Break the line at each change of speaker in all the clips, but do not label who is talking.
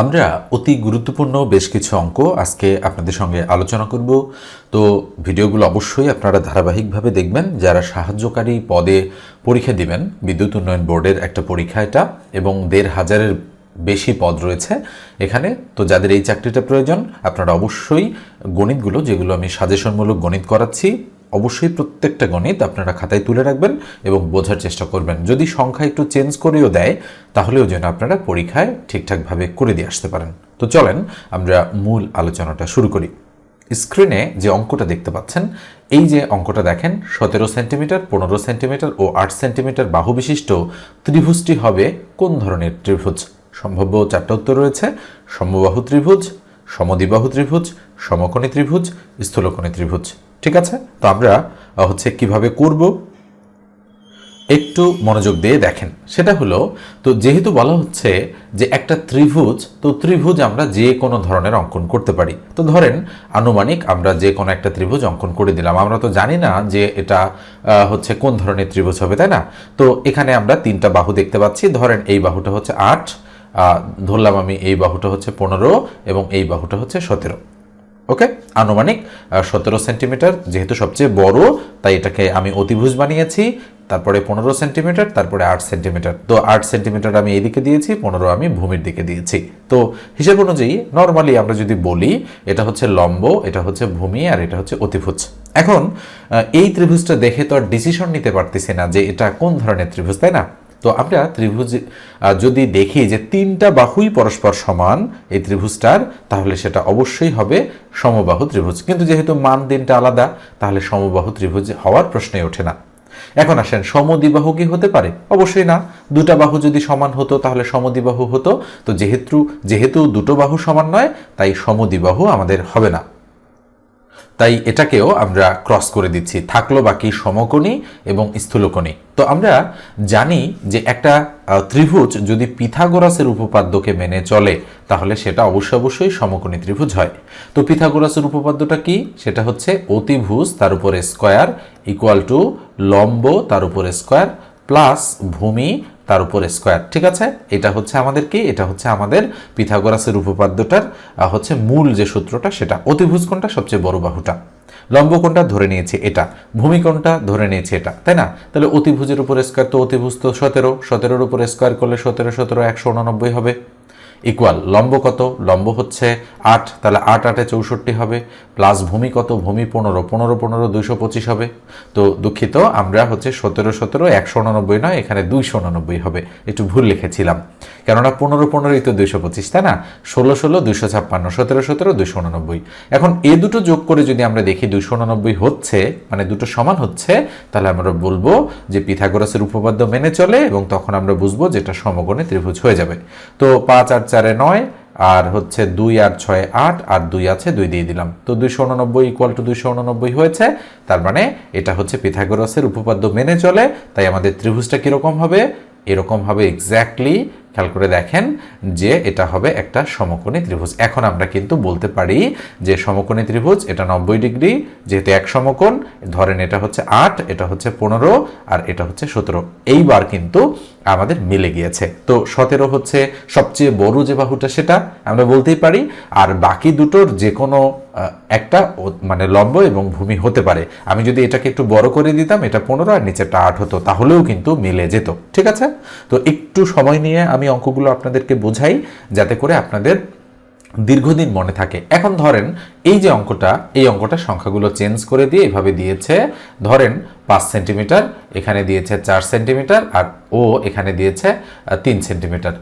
আমরা অতি গুরুত্বপূর্ণ বেশ কিছু অঙ্ক আজকে আপনাদের সঙ্গে আলোচনা করব। তো ভিডিওগুলো অবশ্যই আপনারা ধারাবাহিকভাবে দেখবেন, যারা সাহায্যকারী পদে পরীক্ষা দিবেন, বিদ্যুৎ উন্নয়ন বোর্ডের একটা পরীক্ষা এটা এবং দেড় হাজারের বেশি পদ রয়েছে এখানে। তো যাদের এই চাকরিটা প্রয়োজন, আপনারা অবশ্যই গণিতগুলো, যেগুলো আমি সাজেশনমূলক গণিত করাচ্ছি অবশ্যই প্রত্যেকটা গণিত আপনারা খাতায় তুলে রাখবেন এবং বোঝার চেষ্টা করবেন। যদি সংখ্যা একটু চেঞ্জ করেও দেয়, তাহলেও যেন আপনারা পরীক্ষায় ঠিকঠাকভাবে করে দিয়ে আসতে পারেন। তো চলেন আমরা মূল আলোচনাটা শুরু করি। স্ক্রিনে যে অঙ্কটা দেখতে পাচ্ছেন, এই যে অঙ্কটা দেখেন, সতেরো সেন্টিমিটার, পনেরো সেন্টিমিটার ও আট সেন্টিমিটার বাহু বিশিষ্ট ত্রিভুজটি হবে কোন ধরনের ত্রিভুজ? সম্ভাব্য চারটা উত্তর রয়েছে, সমবাহু ত্রিভুজ, সমদ্বিবাহু ত্রিভুজ, সমকোণী ত্রিভুজ, স্থূলকোণী ত্রিভুজ। ঠিক আছে? তো আমরা হচ্ছে কীভাবে করব? একটু মনোযোগ দিয়ে দেখেন। সেটা হলো, তো যেহেতু বলা হচ্ছে যে একটা ত্রিভুজ, তো ত্রিভুজ আমরা যে কোনো ধরনের অঙ্কন করতে পারি। তো ধরেন, আনুমানিক আমরা যে কোনো একটা ত্রিভুজ অঙ্কন করে দিলাম। আমরা তো জানি না যে এটা হচ্ছে কোন ধরনের ত্রিভুজ হবে, তাই না? তো এখানে আমরা তিনটা বাহু দেখতে পাচ্ছি। ধরেন, এই বাহুটা হচ্ছে আট ধরলাম আমি এই বাহুটা হচ্ছে পনেরো এবং এই বাহুটা হচ্ছে সতেরো। ওকে আনুমানিক সতেরো সেন্টিমিটার যেহেতু সবচেয়ে বড়, তাই এটাকে আমি অতিভুজ বানিয়েছি। তারপরে পনেরো সেন্টিমিটার, তারপরে আট সেন্টিমিটার। তো আট সেন্টিমিটার আমি এইদিকে দিয়েছি, পনেরো আমি ভূমির দিকে দিয়েছি। তো হিসেব অনুযায়ী নর্মালি আমরা যদি বলি, এটা হচ্ছে লম্ব, এটা হচ্ছে ভূমি, আর এটা হচ্ছে অতিভুজ। এখন এই ত্রিভুজটা দেখে তো আর ডিসিশন নিতে পারতেছি না যে এটা কোন ধরনের ত্রিভুজ, তাই না? তো আমরা ত্রিভুজ যদি দেখি যে তিনটা বাহুই পরস্পর সমান, এই ত্রিভুজটার, তাহলে সেটা অবশ্যই হবে সমবাহু ত্রিভুজ। কিন্তু যেহেতু মান দিনটা আলাদা, তাহলে সমবাহু ত্রিভুজ হওয়ার প্রশ্নই ওঠে না। এখন আসেন, সমদ্বিবাহু কি হতে পারে? অবশ্যই না। দুটা বাহু যদি সমান হতো, তাহলে সমদ্বিবাহু হতো। তো যেহেতু যেহেতু দুটো বাহু সমান নয়, তাই সমদ্বিবাহু আমাদের হবে না। তাই এটাকেও আমরা ক্রস করে দিচ্ছি। থাকল বাকি সমকোণী এবং স্থূলকোণী। তো আমরা জানি যে একটা ত্রিভুজ যদি পিথাগোরাসের উপপাদ্যকে মেনে চলে, তাহলে সেটা অবশ্যই অবশ্যই সমকোণী ত্রিভুজ হয়। তো পিথাগোরাসের উপপাদ্যটা কি? সেটা হচ্ছে অতিভুজ, তার উপরে স্কোয়ার ইকুয়াল টু লম্ব, তার উপরে স্কোয়ার প্লাস ভূমি তার উপরে স্কোয়ার ঠিক আছে? এটা হচ্ছে আমাদের কি? এটা হচ্ছে আমাদের পিথাগোরাসের উপপাদ্যটার হচ্ছে মূল যে সূত্রটা, সেটা। অতিভুজ কোণটা সবচেয়ে বড় বাহুটা। লম্ব কোণটা ধরে নিয়েছে এটা। ভূমি ধরে নিয়েছে এটা, তাই না? তাহলে অতিভুজের উপরে স্কোয়ার তো অতিভুজ তো সতেরো। সতেরোর উপর স্কোয়ার করলে সতেরো সতেরো একশো উনানব্বই হবে। ইকুয়াল লম্ব কত? লম্ব হচ্ছে আট, তাহলে আট আটে চৌষট্টি হবে, প্লাস ভূমি কত? ভূমি পনেরো পনেরো পনেরো দুইশো পঁচিশ হবে। তো দুঃখিত, আমরা হচ্ছে সতেরো সতেরো, একশো উননব্বই নয়, এখানে দুইশো উননব্বই হবে। একটু ভুল লিখেছিলাম। কেননা পনেরো পনেরোই তো দুইশো পঁচিশ, তাই না? ষোলো ষোলো, দুইশো ছাপ্পান্ন, সতেরো সতেরো, দুইশো উননব্বই। এখন এ দুটো যোগ করে যদি আমরা দেখি দুইশো উননব্বই হচ্ছে মানে দুটো সমান হচ্ছে, তাহলে আমরা বলব যে পিথাগোরাসের উপপাদ্য মেনে চলে এবং তখন আমরা বুঝব যেটা সমকোণে ত্রিভুজ হয়ে যাবে। তো পাঁচ আর চারে নয়, আর হচ্ছে দুই আর ছয় আট, আর দুই আছে দুই দিয়ে দিলাম। তো দুইশো উননব্বই ইকুয়াল টু দুইশো উননব্বই হয়েছে, তার মানে এটা হচ্ছে পিথাগোরাসের উপপাদ্য মেনে চলে, তাই আমাদের ত্রিভুজটা কীরকম হবে? এরকম হবে এক্স্যাক্টলি খেয়াল করে দেখেন যে এটা হবে একটা সমকোণী ত্রিভুজ। এখন আমরা কিন্তু বলতে পারি যে সমকোণী ত্রিভুজ, এটা নব্বই ডিগ্রি, যেহেতু এক সমকোণ, ধরেন এটা হচ্ছে আট, এটা হচ্ছে পনেরো, আর এটা হচ্ছে সতেরো। এইবার কিন্তু আমাদের মিলে গিয়েছে। তো সতেরো হচ্ছে সবচেয়ে বড় যে বাহুটা সেটা আমরা বলতেই পারি, আর বাকি দুটোর যে কোনো একটা মানে লম্ব এবং ভূমি হতে পারে। আমি যদি এটাকে একটু বড় করে দিতাম, এটা পনেরো আর নিচেটা আট হতো, তাহলেও কিন্তু মিলে যেত। ঠিক আছে? তো একটু সময় নিয়ে আমি অঙ্কগুলো আপনাদেরকে বোঝাই, যাতে করে আপনাদের দীর্ঘদিন মনে থাকে। এখন ধরেন, এই যে অঙ্কটা, এই অঙ্কটা সংখ্যাগুলো চেঞ্জ করে দিয়ে এভাবে দিয়েছে, ধরেন পাঁচ সেন্টিমিটার এখানে দিয়েছে চার সেন্টিমিটার আর ও এখানে দিয়েছে তিন সেন্টিমিটার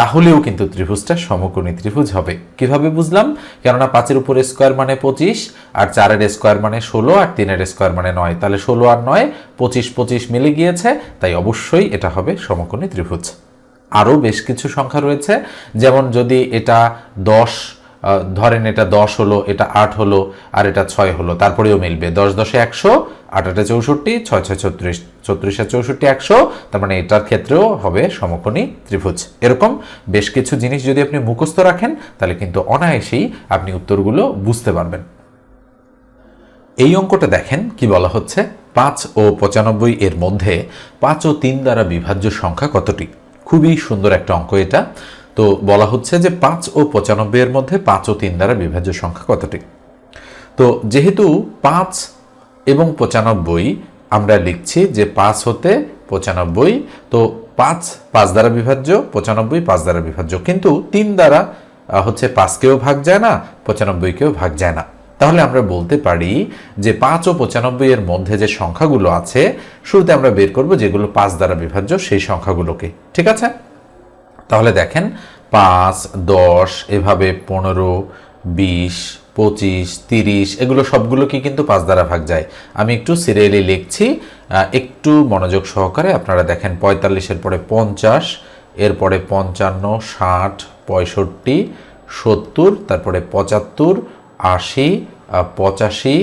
তাহলেও কিন্তু ত্রিভুজটা সমকোণী ত্রিভুজ হবে। কীভাবে বুঝলাম? কেননা পাঁচের উপরে স্কোয়ার মানে পঁচিশ, আর চারের স্কোয়ার মানে ষোলো, আর তিনের স্কোয়ার মানে নয়। তাহলে ষোলো আর নয়, পঁচিশ পঁচিশ মিলে গিয়েছে, তাই অবশ্যই এটা হবে সমকোণী ত্রিভুজ। আরও বেশ কিছু সংখ্যা রয়েছে। যেমন যদি এটা দশ ধরেন এটা দশ হলো, এটা আট হলো, আর এটা ছয় হলো, তারপরেও মিলবে। দশ দশে একশো, আট আটে চৌষট্টি, ছয় ছয় ছত্রিশ ছত্রিশে চৌষট্টি একশো, তার মানে এটার ক্ষেত্রেও হবে সমকোণী ত্রিভুজ। এরকম বেশ কিছু জিনিস যদি আপনি মুখস্থ রাখেন, তাহলে কিন্তু অনায়াসেই আপনি উত্তরগুলো বুঝতে পারবেন। এই অঙ্কটা দেখেন কি বলা হচ্ছে। পাঁচ ও পঁচানব্বই এর মধ্যে পাঁচ ও তিন দ্বারা বিভাজ্য সংখ্যা কতটি? খুবই সুন্দর একটা অঙ্ক এটা। তো বলা হচ্ছে যে পাঁচ ও পঁচানব্বই এর মধ্যে পাঁচ ও তিন দ্বারা বিভাজ্য সংখ্যা কতটি? তো যেহেতু পাঁচ এবং পঁচানব্বই আমরা লিখছি যে পাঁচ হতে পঁচানব্বই, তো পাঁচ পাঁচ দ্বারা বিভাজ্য, পঁচানব্বই পাঁচ দ্বারা বিভাজ্য। কিন্তু তিন দ্বারা হচ্ছে পাঁচকেও ভাগ যায় না, পঁচানব্বইকেও ভাগ যায় না। তাহলে আমরা বলতে পারি যে পাঁচ ও পঁচানব্বই এর মধ্যে যে সংখ্যাগুলো আছে, শুরুতে আমরা বের করব যেগুলো পাঁচ দ্বারা বিভাজ্য, সেই সংখ্যাগুলোকে। ঠিক আছে? তাহলে দেখেন, পাঁচ, দশ, এভাবে পনেরো, বিশ, পঁচিশ, তিরিশ, এগুলো সবগুলোকে কিন্তু পাঁচ দ্বারা ভাগ যায়। আমি একটু সিরিয়ালি লিখছি একটু মনোযোগ সহকারে আপনারা দেখেন পঁয়তাল্লিশের পরে পঞ্চাশ, এরপরে পঞ্চান্ন, ষাট, পঁয়ষট্টি, সত্তর, তারপরে পঁচাত্তর, আশি পঁচাশি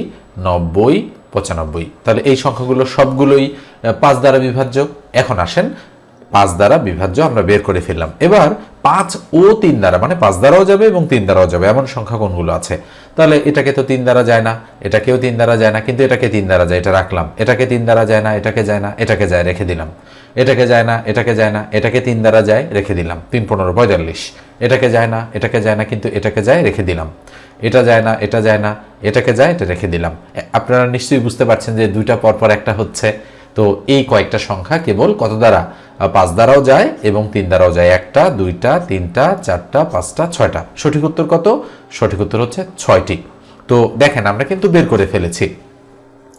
নব্বই পঁচানব্বই। তাহলে এই সংখ্যাগুলো সবগুলোই পাঁচ দ্বারা বিভাজ্য। এখন আসেন পাঁচ দ্বারা বিভাজ্য আমরা বের করে ফেললাম এবার পাঁচ ও তিন দ্বারা মানে পাঁচ দ্বারাও যাবে এবং তিন দ্বারাও যাবে এমন সংখ্যা কোনগুলো আছে তাহলে এটাকে তো তিন দ্বারা যায় না এটাকেও তিন দ্বারা যায় না কিন্তু এটাকে তিন দ্বারা যায় এটা রাখলাম এটাকে তিন দ্বারা যায় না এটাকে যায় না এটাকে যায় রেখে দিলাম এটাকে যায় না এটাকে যায় না এটাকে তিন দ্বারা যায় রেখে দিলাম তিন পনেরো পঁয়তাল্লিশ এটাকে যায় না এটাকে যায় না কিন্তু এটাকে যায় রেখে দিলাম এটা যায় না এটা যায় না এটাকে যায় এটা রেখে দিলাম আপনারা নিশ্চয়ই বুঝতে পারছেন যে দুইটা পরপর একটা হচ্ছে তো এই কয়েকটা সংখ্যা কেবল কত দ্বারা পাঁচ দ্বারাও যায় এবং তিন দ্বারাও যায়। একটা, দুইটা, তিনটা, চারটা, পাঁচটা, ছয়টা। সঠিক উত্তর কত? সঠিক উত্তর হচ্ছে ছয়টি। তো দেখেন, আমরা কিন্তু বের করে ফেলেছি।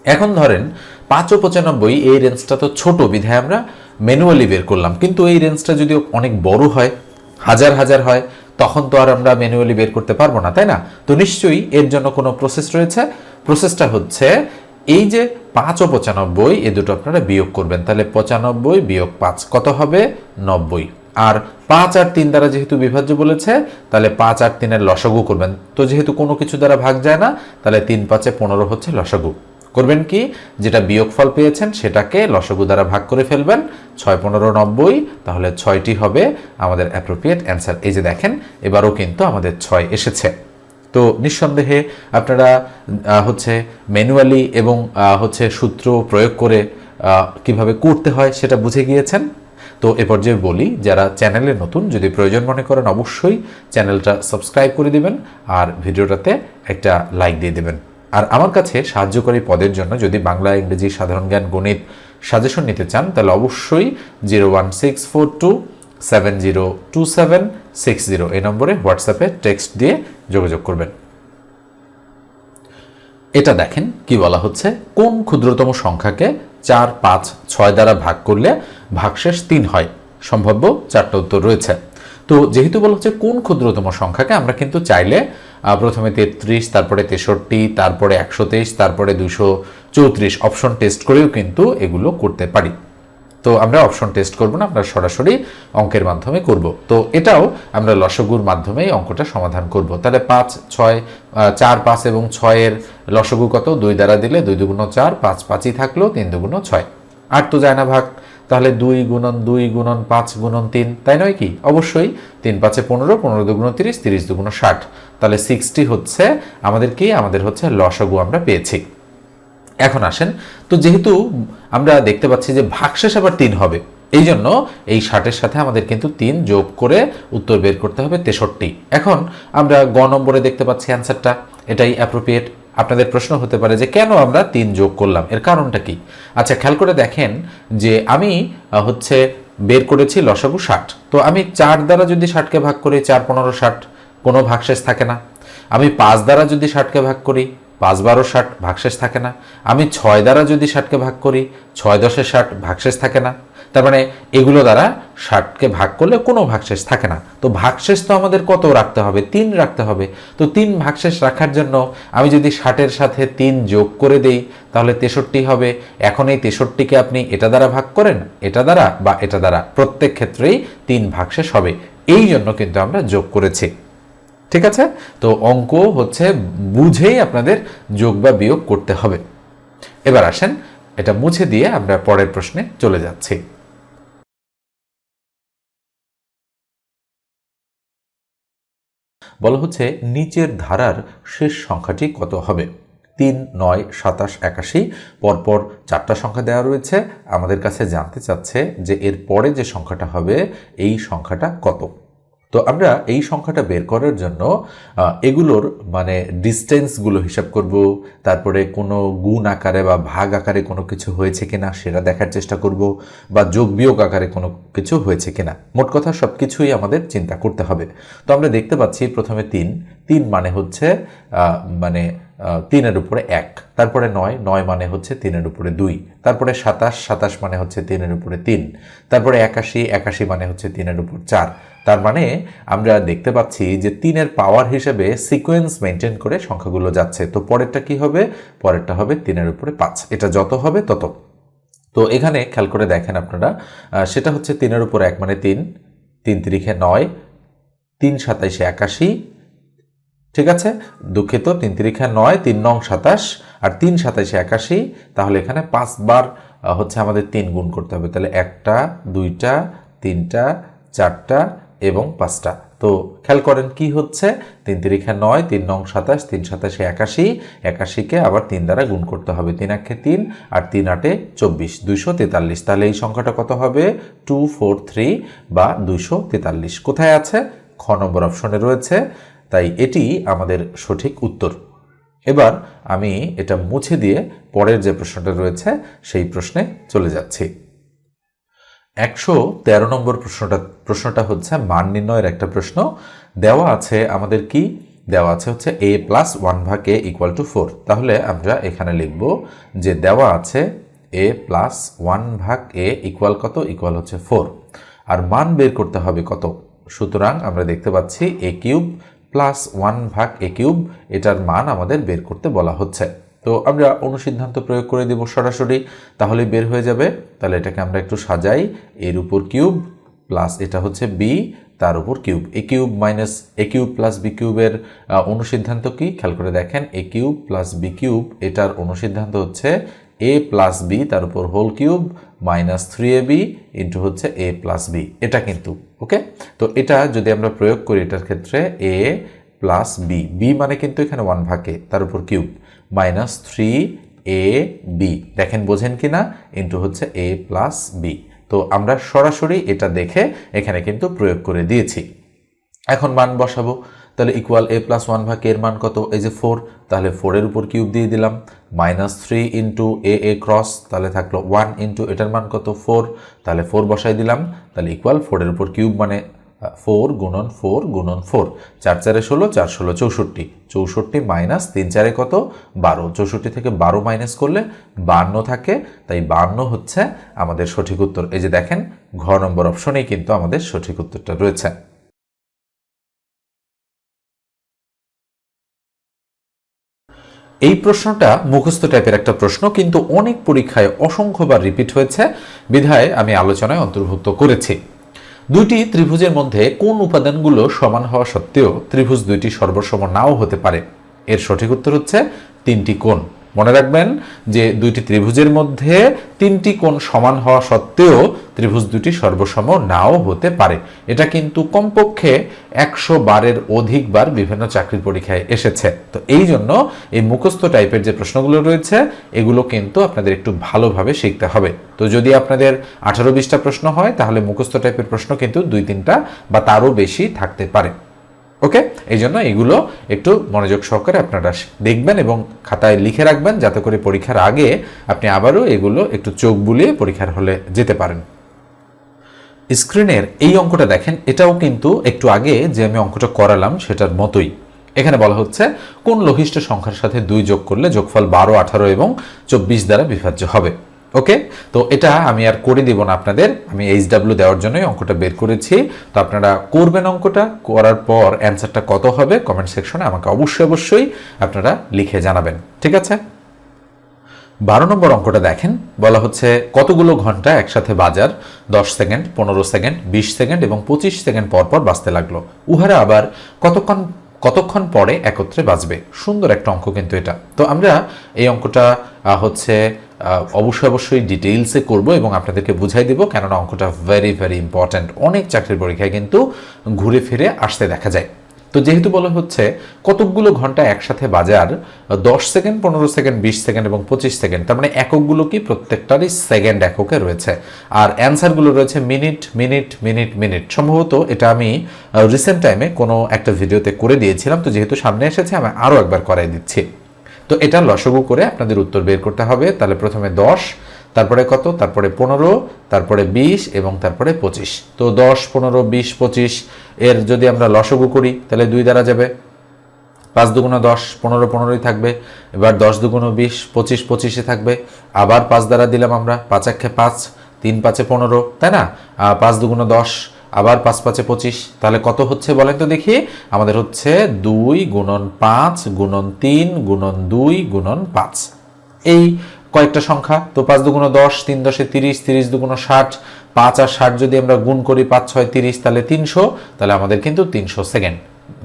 এখন ধরেন, পাঁচ ও পঁচানব্বই, এই রেঞ্জটা তো ছোট, বিধায় আমরা ম্যানুয়ালি বের করলাম। কিন্তু এই রেঞ্জটা যদি অনেক বড় হয়, হাজার হাজার হয়, তখন তো আর আমরা ম্যানুয়ালি বের করতে পারব না, তাই না? তো নিশ্চয়ই এর জন্য কোনো প্রসেস রয়েছে। প্রসেসটা হচ্ছে, এই যে পাঁচ ও পঁচানব্বই, এ দুটো আপনারা বিয়োগ করবেন। তাহলে পঁচানব্বই বিয়োগ পাঁচ, কত হবে? নব্বই। আর পাঁচ আর তিন দ্বারা যেহেতু বিভাজ্য বলেছে, তাহলে পাঁচ আর তিনের লসগু করবেন। তো যেহেতু কোনো কিছু দ্বারা ভাগ যায় না, তাহলে তিন পাঁচে পনেরো হচ্ছে লসগু। করবেন কি? যেটা বিয়োগফল পেয়েছেন, সেটাকে লসাগু দ্বারা ভাগ করে ফেলবেন। ছয়, পনেরো, নব্বই, তাহলে ছয়টি হবে আমাদের অ্যাপ্রোপ্রিয়েট অ্যান্সার এই যে দেখেন, এবারও কিন্তু আমাদের ছয় এসেছে। তো নিঃসন্দেহে আপনারা হচ্ছে ম্যানুয়ালি এবং হচ্ছে সূত্র প্রয়োগ করে কীভাবে করতে হয় সেটা বুঝে গিয়েছেন? তো এ পর্যায়ে বলি, যারা চ্যানেলে নতুন, যদি প্রয়োজন মনে করেন অবশ্যই চ্যানেলটা সাবস্ক্রাইব করে দিবেন আর ভিডিওটাতে একটা লাইক দিয়ে দেবেন। আর আমার কাছে সাহায্যকারী পদের জন্য যদি বাংলা, ইংরেজি, সাধারণ জ্ঞান, গণিত সাজেশন নিতে চান, তাহলে অবশ্যই zero one six four two seven zero two seven six zero এই নম্বরে হোয়াটসঅ্যাপে টেক্সট দিয়ে যোগাযোগ করবেন। এটা দেখেন কি বলা হচ্ছে। কোন ক্ষুদ্রতম সংখ্যাকে চার, পাঁচ, ছয় দ্বারা ভাগ করলে ভাগশেষ তিন হয়? সম্ভাব্য চারটা উত্তর রয়েছে। তো যেহেতু বলা হচ্ছে কোন ক্ষুদ্রতম সংখ্যাকে, আমরা কিন্তু চাইলে প্রথমে তেত্রিশ, তারপরে তেষট্টি, তারপরে একশো তেইশ, তারপরে দুশো চৌত্রিশ অপশন টেস্ট করেও কিন্তু এগুলো করতে পারি। তো আমরা অপশন টেস্ট করব না, আমরা সরাসরি অঙ্কের মাধ্যমে করব। তো এটাও আমরা লসগুর মাধ্যমেই অঙ্কটা সমাধান করব। তাহলে পাঁচ, ছয় চার, পাঁচ এবং ছয়ের লসগু কত? দুই দ্বারা দিলে দুই দুগুণ চার, পাঁচ পাঁচই থাকল, তিন দুগুণ ছয়। আট তো যায় না ভাগ, তাহলে দুই গুণন দুই গুণন পাঁচ গুণন তিন, তাই নয় কি? অবশ্যই তিন পাঁচে পনেরো পনেরো দুগুণ তিরিশ তিরিশ দুগুণ ষাট। তাহলে সিক্সটি হচ্ছে আমাদের কি? আমাদের হচ্ছে লসগু আমরা পেয়েছি। এখন আসেন। তো যেহেতু আমরা দেখতে পাচ্ছি যে ভাগশেষ আবার তিন হবে, এই জন্য এই ষাটের সাথে আমাদের কিন্তু তিন যোগ করে উত্তর বের করতে হবে তেষট্টি। এখন আমরা গ নম্বরে দেখতে পাচ্ছি অ্যান্সারটা, এটাই অ্যাপ্রোপ্রিয়েট আপনাদের প্রশ্ন হতে পারে যে কেন আমরা তিন যোগ করলাম, এর কারণটা কি? আচ্ছা খেয়াল করে দেখেন যে আমি হচ্ছে বের করেছি লসাগু ষাট। তো আমি চার দ্বারা যদি ষাটকে ভাগ করি, চার পনেরো ষাট, কোনো ভাগশেষ থাকে না। আমি পাঁচ দ্বারা যদি ষাটকে ভাগ করি পাঁচ বারো ষাট ভাগশেষ থাকে না। আমি ছয় দ্বারা যদি ষাটকে ভাগ করি, ছয় দশে ষাট ভাগশেষ থাকে না। তার মানে এগুলো দ্বারা ষাটকে ভাগ করলে কোনো ভাগশেষ থাকে না। তো ভাগশেষ তো আমাদের কত রাখতে হবে? তিন রাখতে হবে। তো তিন ভাগশেষ রাখার জন্য আমি যদি ষাটের সাথে তিন যোগ করে দেই, তাহলে তেষট্টি হবে। এখন এই তেষট্টিকে আপনি এটা দ্বারা ভাগ করেন, এটা দ্বারা বা এটা দ্বারা। প্রত্যেক ক্ষেত্রেই তিন ভাগশেষ হবে। এই জন্য কিন্তু আমরা যোগ করেছি। ঠিক আছে? তো অঙ্ক হচ্ছে বুঝেই আপনাদের যোগ বা বিয়োগ করতে হবে। এবার আসেন, এটা মুছে দিয়ে আমরা পরের প্রশ্নে চলে যাচ্ছি। বলা হচ্ছে, নিচের ধারার শেষ সংখ্যাটি কত হবে? তিন, নয়, সাতাশ, একাশি, পরপর চারটা সংখ্যা দেওয়া রয়েছে। আমাদের কাছে জানতে চাচ্ছে যে এর পরে যে সংখ্যাটা হবে, এই সংখ্যাটা কত? তো আমরা এই সংখ্যাটা বের করার জন্য এগুলোর মানে ডিস্টেন্সগুলো হিসাব করব, তারপরে কোনো গুণ আকারে বা ভাগ আকারে কোনো কিছু হয়েছে কিনা সেটা দেখার চেষ্টা করব, বা যোগ বিয়োগ আকারে কোনো কিছু হয়েছে কিনা। মোট কথা সব কিছুই আমাদের চিন্তা করতে হবে। তো আমরা দেখতে পাচ্ছি প্রথমে তিন। তিন মানে হচ্ছে মানে তিনের উপরে এক। তারপরে নয় নয় মানে হচ্ছে তিনের উপরে দুই। তারপরে সাতাশ সাতাশ মানে হচ্ছে তিনের উপরে তিন। তারপরে একাশি একাশি মানে হচ্ছে তিনের উপর চার। তার মানে আমরা দেখতে পাচ্ছি যে তিনের পাওয়ার হিসেবে সিকোয়েন্স মেনটেন করে সংখ্যাগুলো যাচ্ছে। তো পরেরটা কি হবে? পরেরটা হবে তিনের উপরে পাঁচ। এটা যত হবে তত। তো এখানে খেয়াল করে দেখেন আপনারা সেটা হচ্ছে তিনের উপর এক মানে তিন। তিন তিরিখে নয়। তিন সাতাইশে একাশি। ঠিক আছে? দুঃখিত, তিন তিরিখা নয়, তিন নং সাতাশ, আর তিন সাতাশে একাশি, তাহলে এখানে পাঁচবার হচ্ছে আমাদের তিন গুণ করতে হবে। তাহলে একটা, দুইটা, তিনটা, চারটা এবং পাঁচটা। তো খেয়াল করেন কি হচ্ছে? তিন তিরিখা নয়, তিন নং সাতাশ, তিন সাতাশে একাশি, একাশিকে আবার তিন দ্বারা গুণ করতে হবে। তিন একে তিন, আর তিন আটে চব্বিশ, দুইশো তেতাল্লিশ। তাহলে এই সংখ্যাটা কত হবে? টু, ফোর, থ্রি বা দুইশো তেতাল্লিশ। কোথায় আছে? খ নম্বর অপশনে রয়েছে। তাই এটি আমাদের সঠিক উত্তর। এবার আমি এটা মুছে দিয়ে পরের যে প্রশ্নটা রয়েছে, সেই প্রশ্নে চলে যাচ্ছি। একশো তেরো নম্বর প্রশ্নটা প্রশ্নটা হচ্ছে মান নির্ণয়ের একটা প্রশ্ন। দেওয়া আছে আমাদের কি? দেওয়া আছে হচ্ছে এ প্লাস ওয়ান ভাগ এ ইকুয়াল টু ফোর তাহলে আমরা এখানে লিখব যে দেওয়া আছে এ প্লাস ওয়ান ভাগ এ ইকুয়াল কত? ইকুয়াল হচ্ছে ফোর আর মান বের করতে হবে কত? সুতরাং আমরা দেখতে পাচ্ছি এ কিউব প্লাস ওয়ান ভাগ এ কিউব এটার মান আমাদের বের করতে বলা হচ্ছে। তো আমরা অনুসিদ্ধান্ত প্রয়োগ করে দেব সরাসরি, তাহলে বের হয়ে যাবে। তাহলে এটাকে আমরা একটু সাজাই, এর উপর কিউব প্লাস এটা হচ্ছে বি তার উপর cube A cube minus A cube plus B কিউবের অনুসিদ্ধান্ত কি? খেয়াল করে দেখেন A cube plus B cube এটার অনুসিদ্ধান্ত হচ্ছে এ প্লাস বি, তার উপর whole cube, minus three A B into হচ্ছে এ প্লাস বি। এটা কিন্তু, ওকে? তো এটা যদি আমরা প্রয়োগ করি, এটার ক্ষেত্রে এ প্লাস বি। বি মানে কিন্তু এখানে ওয়ান ভাগে, তার উপর cube. Minus three A B. দেখেন, বোঝেন কি না ইন্টু হচ্ছে এ প্লাস বি। তো আমরা সরাসরি এটা দেখে এখানে কিন্তু প্রয়োগ করে দিয়েছি। এখন মান বসাবো। তাহলে ইকুয়াল এ প্লাস ওয়ান ভাগ এর মান কত? এই যে ফোর তাহলে ফোরের উপর কিউব দিয়ে দিলাম। Minus three into A A cross তাহলে থাকল ওয়ান ইন্টু এটার মান কত? ফোর তাহলে ফোর বসাই দিলাম। তাহলে ইকুয়াল ফোরের উপর কিউব মানে ফোর গুণন ফোর গুণন ফোর চার চারে ষোলো, চার ষোলো চৌষট্টি। চৌষট্টি মাইনাস তিন চারে কত? বারো। চৌষট্টি থেকে বারো মাইনাস করলে বান্ন থাকে। তাই বান্ন হচ্ছে আমাদের সঠিক উত্তর। এই যে দেখেন, ঘ নম্বর অপশনেই কিন্তু আমাদের সঠিক উত্তরটা রয়েছে। এই প্রশ্নটা মুখস্থ টাইপের একটা প্রশ্ন, কিন্তু অনেক পরীক্ষায় অসংখ্যবার রিপিট হয়েছে। বিধায় আমি আলোচনায় অন্তর্ভুক্ত করেছি। দুইটি ত্রিভুজের মধ্যে কোন উপাদানগুলো সমান হওয়া সত্ত্বেও ত্রিভুজ দুইটি সর্বসম নাও হতে পারে? এর সঠিক উত্তর হচ্ছে তিনটি কোণ। মনে রাখবেন যে দুইটি ত্রিভুজের মধ্যে তিনটি কোণ সমান হওয়া সত্ত্বেও ত্রিভুজ দুটি সর্বসম নাও হতে পারে। এটা কিন্তু কমপক্ষে একশো বারের অধিকবার বিভিন্ন চাকরির পরীক্ষায় এসেছে। তো এই জন্য এই মুখস্থ টাইপের যে প্রশ্নগুলো রয়েছে, এগুলো কিন্তু আপনাদের একটু ভালোভাবে শিখতে হবে। তো যদি আপনাদের আঠারো বিশটা প্রশ্ন হয়, তাহলে মুখস্থ টাইপের প্রশ্ন কিন্তু দুই তিনটা বা তারও বেশি থাকতে পারে। ওকে এই জন্য এগুলো একটু মনোযোগ সহকারে আপনারা দেখবেন এবং খাতায় লিখে রাখবেন যাতে করে পরীক্ষার আগে আপনি আবারও এগুলো একটু চোখ বুলিয়ে পরীক্ষার হলে যেতে পারেন। স্ক্রিনের এই অঙ্কটা দেখেন, এটাও কিন্তু একটু আগে যে আমি অঙ্কটা করালাম সেটার মতোই। এখানে বলা হচ্ছে, কোন লঘিষ্ঠ সংখ্যার সাথে দুই যোগ করলে যোগফল বারো, আঠারো এবং চব্বিশ দ্বারা বিভাজ্য হবে। ওকে তো এটা আমি আর করে দিব না আপনাদের। আমি এইচ ডাব্লিউ দেওয়ার জন্যই অঙ্কটা বের করেছি। তো আপনারা করবেন অঙ্কটা। করার পর অ্যান্সারটা কত হবে কমেন্ট সেকশনে আমাকে অবশ্যই অবশ্যই আপনারা লিখে জানাবেন। ঠিক আছে? বারো নম্বর অঙ্কটা দেখেন। বলা হচ্ছে কতগুলো ঘণ্টা একসাথে বাজার? দশ সেকেন্ড, পনেরো সেকেন্ড, বিশ সেকেন্ড এবং পঁচিশ সেকেন্ড পর পর বাজতে লাগল। উহারা আবার কতক্ষণ কতক্ষণ পরে একত্রে বাজবে? সুন্দর একটা অঙ্ক কিন্তু এটা। তো আমরা এই অঙ্কটা হচ্ছে অবশ্যই অবশ্যই ডিটেইলসে করব এবং আপনাদেরকে বুঝাই দেব কেননা অঙ্কটা ভেরি ভেরি ইম্পর্ট্যান্ট অনেক চাকরির পরীক্ষায় কিন্তু ঘুরে ফিরে আসতে দেখা যায়। তো যেহেতু বলা হচ্ছে কতকগুলো ঘণ্টা একসাথে বাজার, দশ সেকেন্ড, পনেরো সেকেন্ড, বিশ সেকেন্ড এবং পঁচিশ সেকেন্ড, তার মানে এককগুলো কি প্রত্যেকটারই সেকেন্ড এককে রয়েছে। আর অ্যান্সারগুলো রয়েছে মিনিট মিনিট মিনিট মিনিট। সম্ভবত এটা আমি রিসেন্ট টাইমে কোনো একটা ভিডিওতে করে দিয়েছিলাম, তো যেহেতু সামনে এসেছে, আমি আরও একবার করাই দিচ্ছি। তো এটা লসগু করে আপনাদের উত্তর বের করতে হবে। তাহলে প্রথমে দশ তারপরে কত? তারপরে পনেরো, তারপরে বিশ এবং তারপরে পঁচিশ। তো দশ, পনেরো, বিশ, পঁচিশ, এর যদি আমরা লসগু করি, তাহলে দুই দ্বারা যাবে। পাঁচ দুগুণ দশ, পনেরো, পনেরোই থাকবে। এবার দশ দুগুণ বিশ, পঁচিশ, পঁচিশে থাকবে। আবার পাঁচ দ্বারা দিলাম আমরা, পাঁচ একে পাঁচ, তিন পাঁচে পনেরো, তাই না? পাঁচ দুগুণ দশ, আবার পাঁচ পাঁচে পঁচিশ, তাহলে কত হচ্ছে বলেন তো দেখি? আমাদের হচ্ছে দুই গুণন পাঁচ, গুণন তিন, গুণন দুই, গুণন পাঁচ। এই কয়েকটা সংখ্যা। তো পাঁচ দুগুণ দশ, তিন দশে তিরিশ তিরিশ দুগুণ ষাট, পাঁচ আর ষাট যদি আমরা গুণ করি পাঁচ, ছয়, তিরিশ, তাহলে তিনশো, তাহলে আমাদের কিন্তু তিনশো সেকেন্ড।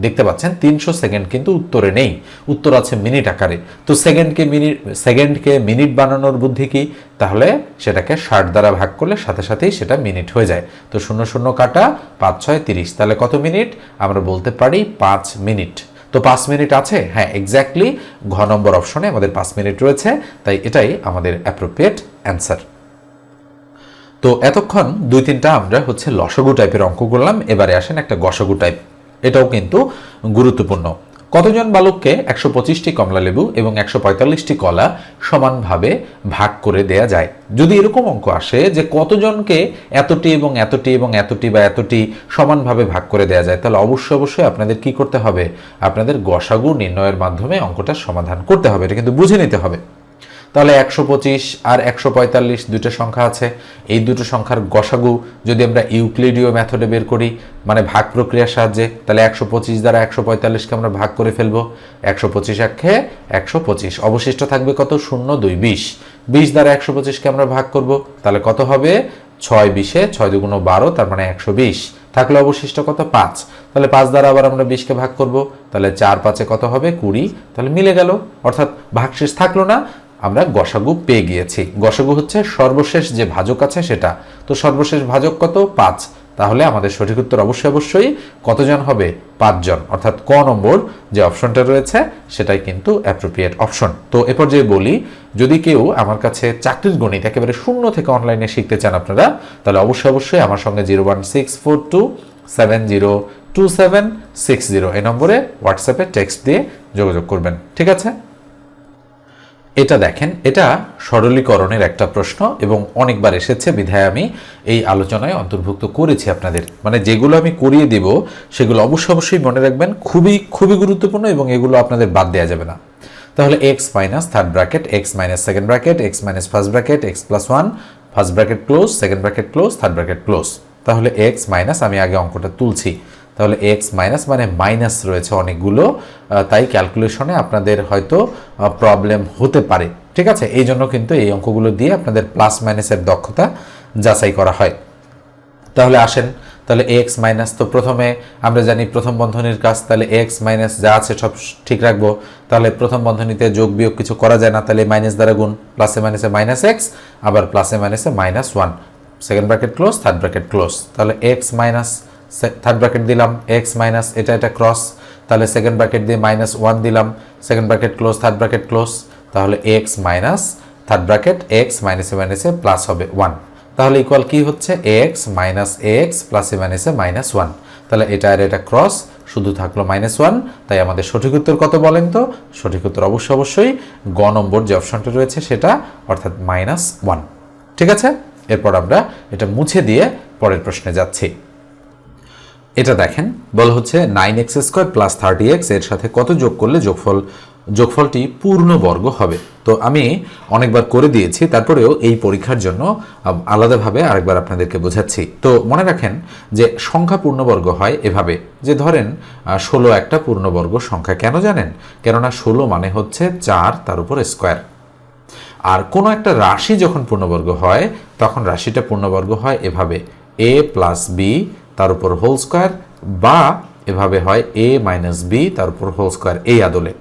দেখতে পাচ্ছেন, তিনশো সেকেন্ড কিন্তু উত্তরে নেই। উত্তর আছে মিনিট আকারে। তো সেকেন্ডকে মিনিট সেকেন্ডকে মিনিট বানানোর বুদ্ধি কি? তাহলে সেটাকে ষাট দ্বারা ভাগ করলে সাথে সাথেই সেটা মিনিট হয়ে যায়। তো শূন্য শূন্য কাটা, পাঁচ, ছয়, তিরিশ, তাহলে কত মিনিট? আমরা বলতে পারি পাঁচ মিনিট। তো পাঁচ মিনিট আছে? হ্যাঁ এক্স্যাক্টলি ঘ নম্বর অপশনে আমাদের পাঁচ মিনিট রয়েছে, তাই এটাই আমাদের অ্যাপ্রোপ্রিয়েট অ্যান্সার তো এতক্ষণ দুই তিনটা আমরা হচ্ছে লসগু টাইপের অঙ্ক করলাম, এবারে আসেন একটা গসগু টাইপ এটাও কিন্তু গুরুত্বপূর্ণ। কতজন বালককে একশো পঁচিশটি কমলালেবু এবং একশো পঁয়তাল্লিশটি কলা সমানভাবে ভাগ করে দেয়া যায়? যদি এরকম অঙ্ক আসে যে কতজনকে এতটি এবং এতটি এবং এতটি বা এতটি সমানভাবে ভাগ করে দেয়া যায়, তাহলে অবশ্যই অবশ্যই আপনাদের কি করতে হবে? আপনাদের গসাগু নির্ণয়ের মাধ্যমে অঙ্কটা সমাধান করতে হবে। এটা কিন্তু বুঝে নিতে হবে। তাহলে একশো পঁচিশ আর একশো পঁয়তাল্লিশ দুটো সংখ্যা আছে। এই দুটো সংখ্যার গসাগু যদি আমরা ইউক্লিডীয় মেথডে বের করি মানে ভাগ প্রক্রিয়ার সাহায্যে, তাহলে একশো পঁচিশ দ্বারা একশো পঁয়তাল্লিশকে আমরা ভাগ করে ফেলব। একশো পঁচিশ একে একশো পঁচিশ। অবশিষ্ট থাকবে কত? শূন্য, দুই, বিশ। বিশ দ্বারা একশো পঁচিশকে আমরা ভাগ করব, তাহলে কত হবে? ছয় বিশে ছয় দুগুণ বারো, তার মানে একশো বিশ। থাকলে অবশিষ্ট কত? পাঁচ। তাহলে পাঁচ দ্বারা আবার আমরা বিশকে ভাগ করব, তাহলে চার পাঁচে কত হবে? কুড়ি। তাহলে মিলে গেল। অর্থাৎ ভাগশেষ থাকল না আমরা গসাগু পেয়ে গিয়েছি। গসাগু হচ্ছে সর্বশেষ যে ভাজক আছে সেটা। তো সর্বশেষ ভাজক কত? পাঁচ। তাহলে আমাদের সঠিক উত্তর অবশ্যই অবশ্যই কতজন হবে? পাঁচজন। অর্থাৎ ক নম্বর যে অপশনটা রয়েছে, সেটাই কিন্তু অ্যাপ্রোপ্রিয়েট অপশন তো এরপর যে বলি, যদি কেউ আমার কাছে চাকরির গণিত একেবারে শূন্য থেকে অনলাইনে শিখতে চান আপনারা, তাহলে অবশ্যই অবশ্যই আমার সঙ্গে zero one six four two seven zero two seven six zero এই নম্বরে হোয়াটসঅ্যাপে টেক্সট দিয়ে যোগাযোগ করবেন। ঠিক আছে? এটা দেখেন, এটা সরলীকরণের একটা প্রশ্ন এবং অনেকবার এসেছে, বিধায় আমি এই আলোচনায় অন্তর্ভুক্ত করেছি আপনাদের। মানে যেগুলো আমি করিয়ে দিব, সেগুলো অবশ্যই অবশ্যই মনে রাখবেন, খুবই খুবই গুরুত্বপূর্ণ এবং এগুলো আপনাদের বাদ দেওয়া যাবে না। তাহলে X minus third bracket X minus second bracket X minus first bracket X plus one first bracket close second bracket close third bracket close তাহলে এক্স মাইনাস আমি আগে অঙ্কটা তুলছি। তাহলে এক্স মাইনাস মানে মাইনাস রয়েছে অনেকগুলো তাই ক্যালকুলেশনে আপনাদের হয়তো প্রবলেম হতে পারে। ঠিক আছে? এই জন্য কিন্তু এই অঙ্কগুলো দিয়ে আপনাদের প্লাস মাইনাসের দক্ষতা যাচাই করা হয়। তাহলে আসেন, তাহলে এক্স মাইনাস তো প্রথমে আমরা জানি প্রথম বন্ধনীর কাজ, তাহলে এক্স মাইনাস যা আছে সব ঠিক রাখব। তাহলে প্রথম বন্ধনীতে যোগ বিয়োগ কিছু করা যায় না, তাহলে মাইনাস দ্বারা গুণ প্লাসে মাইনাসে মাইনাস এক্স আবার প্লাসে মাইনাসে minus one second bracket close third bracket close তাহলে এক্স মাইনাস থার্ড ব্র্যাকেট দিলাম এক্স মাইনাস এটা এটা ক্রস তাহলে সেকেন্ড ব্র্যাকেট দিয়ে মাইনাস ওয়ান দিলাম second bracket close third bracket close তাহলে X minus third bracket X মাইনাসে মাইনাসে প্লাস হবে ওয়ান তাহলে ইকুয়াল কি হচ্ছে? এক্স মাইনাস এক্স প্লাসে মাইনাসে মাইনাস ওয়ান তাহলে এটা আর এটা ক্রস শুধু থাকল মাইনাস ওয়ান তাই আমাদের সঠিক উত্তর কত বলেন তো? সঠিক উত্তর অবশ্যই অবশ্যই গ নম্বর যে অপশনটা রয়েছে সেটা, অর্থাৎ মাইনাস ওয়ান ঠিক আছে? এরপর আমরা এটা মুছে দিয়ে পরের প্রশ্নে যাচ্ছি। এটা দেখেন, বলা হচ্ছে nine X square plus thirty এক্সের সাথে কত যোগ করলে যোগফল, যোগফলটি পূর্ণবর্গ হবে। তো আমি অনেকবার করে দিয়েছি, তারপরেও এই পরীক্ষার জন্য আলাদাভাবে আরেকবার আপনাদেরকে বোঝাচ্ছি। তো মনে রাখেন যে সংখ্যা পূর্ণবর্গ হয় এভাবে, যে ধরেন ষোলো একটা পূর্ণবর্গ সংখ্যা, কেন জানেন? কেননা ষোলো মানে হচ্ছে চার, তার উপর স্কোয়ার আর কোনো একটা রাশি যখন পূর্ণবর্গ হয়, তখন রাশিটা পূর্ণবর্গ হয় এভাবে এ প্লাস বি তার উপর হোল স্কোয়ার বা এভাবে হয় এ মাইনাস বি তার উপর হোল স্কোয়ার এই আদলে।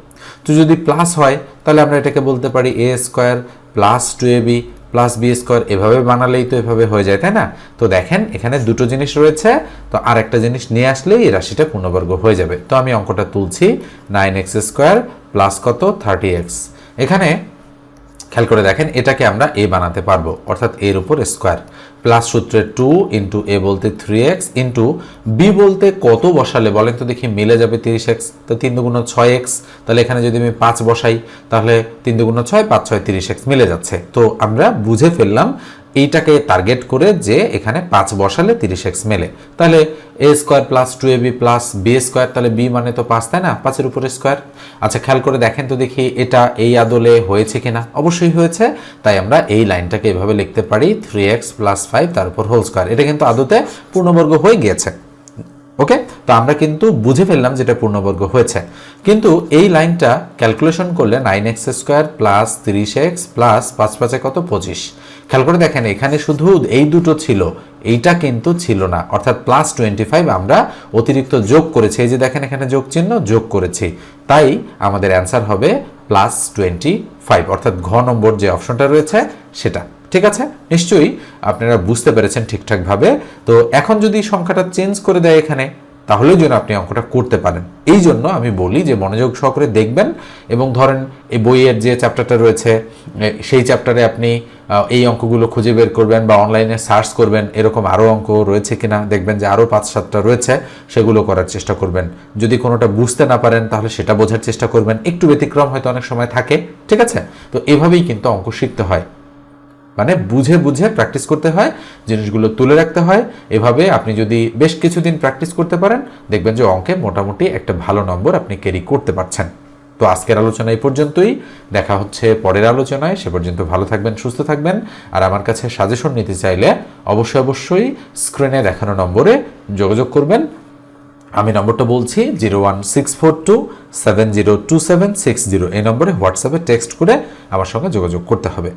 তো যদি প্লাস হয়, তাহলে আমরা এটাকে বলতে পারি A square plus two A B plus B square এভাবে বানালেই তো এভাবে হয়ে যায়, তাই না? তো দেখেন, এখানে দুটো জিনিস রয়েছে, তো আর একটা জিনিস নিয়ে আসলেই এই রাশিটা পূর্ণবর্গ হয়ে যাবে। তো আমি অঙ্কটা তুলছি নাইন এক্স স্কোয়ার প্লাস কত? থার্টি এক্স এখানে খেয়াল করে দেখেন, এটাকে আমরা এ বানাতে পারব, অর্থাৎ এর উপর স্কোয়ার প্লাস সূত্রে টু ইন্টু এ বলতে থ্রি এক্স ইন্টু বি বলতে কত বসালে? বলেন তো দেখি, মিলে যাবে তিরিশ এক্স তো তিন দুগুণ ছয় এক্স তাহলে এখানে যদি আমি পাঁচ বসাই, তাহলে তিন দুগুণ ছয়, পাঁচ ছয় তিরিশ এক্স মিলে যাচ্ছে। তো আমরা বুঝে ফেললাম এইটাকে টার্গেট করে যে এখানে পাঁচ বসালে তিরিশ এক্স মেলে। তাহলে A square plus two A B plus B square তাহলে বি মানে তো পাঁচ, তাই না? পাঁচের উপরে স্কোয়ার আচ্ছা খেয়াল করে দেখেন তো দেখি এটা এই আদলে হয়েছে কিনা। অবশ্যই হয়েছে, তাই আমরা এই লাইনটাকে এভাবে লিখতে পারি থ্রি এক্স প্লাস ফাইভ তার উপর হোল স্কোয়ার এটা কিন্তু আদতে পূর্ণবর্গ হয়ে গিয়েছে। ওকে? তো আমরা কিন্তু বুঝে ফেললাম যেটা পূর্ণবর্গ হয়েছে। কিন্তু এই লাইনটা ক্যালকুলেশন করলে নাইন এক্স স্কোয়ার প্লাস তিরিশ এক্স প্লাস পাঁচ পাঁচে কত? পঁচিশ। খেয়াল করে দেখেন, এখানে শুধু এই দুটো ছিল, এইটা কিন্তু ছিল না। অর্থাৎ প্লাস টোয়েন্টি ফাইভ আমরা অতিরিক্ত যোগ করেছি। এই যে দেখেন, এখানে যোগ চিহ্ন যোগ করেছি। তাই আমাদের অ্যান্সার হবে প্লাস টোয়েন্টি ফাইভ অর্থাৎ ঘ নম্বর যে অপশনটা রয়েছে, সেটা। ঠিক আছে? নিশ্চয়ই আপনারা বুঝতে পেরেছেন ঠিকঠাকভাবে। তো এখন যদি সংখ্যাটা চেঞ্জ করে দেয় এখানে তাহলেও যেন আপনি অঙ্কটা করতে পারেন। এই জন্য আমি বলি যে মনোযোগ সহকারে দেখবেন এবং ধরেন এই বইয়ের যে চ্যাপ্টারটা রয়েছে সেই চ্যাপ্টারে আপনি এই অঙ্কগুলো খুঁজে বের করবেন বা অনলাইনে সার্চ করবেন, এরকম আরও অঙ্ক রয়েছে কিনা, দেখবেন যে আরও পাঁচ সাতটা রয়েছে, সেগুলো করার চেষ্টা করবেন। যদি কোনোটা বুঝতে না পারেন, তাহলে সেটা বোঝার চেষ্টা করবেন। একটু ব্যতিক্রম হয়তো অনেক সময় থাকে, ঠিক আছে? তো এভাবেই কিন্তু অঙ্ক শিখতে হয়। মানে বুঝে বুঝে প্র্যাকটিস করতে হয়, জিনিসগুলো তুলে রাখতে হয়। এভাবে আপনি যদি বেশ কিছুদিন প্র্যাকটিস করতে পারেন, দেখবেন যে অঙ্কে মোটামুটি একটা ভালো নম্বর আপনি ক্যারি করতে পারছেন। তো আজকের আলোচনা এই পর্যন্তই। দেখা হচ্ছে পরের আলোচনায়। সে পর্যন্ত ভালো থাকবেন, সুস্থ থাকবেন। আর আমার কাছে সাজেশন নিতে চাইলে অবশ্যই অবশ্যই স্ক্রিনে দেখানো নম্বরে যোগাযোগ করবেন। আমি নম্বরটা বলছি zero one six four two seven zero two seven six zero এই নম্বরে হোয়াটসঅ্যাপে টেক্সট করে আমার সঙ্গে যোগাযোগ করতে হবে।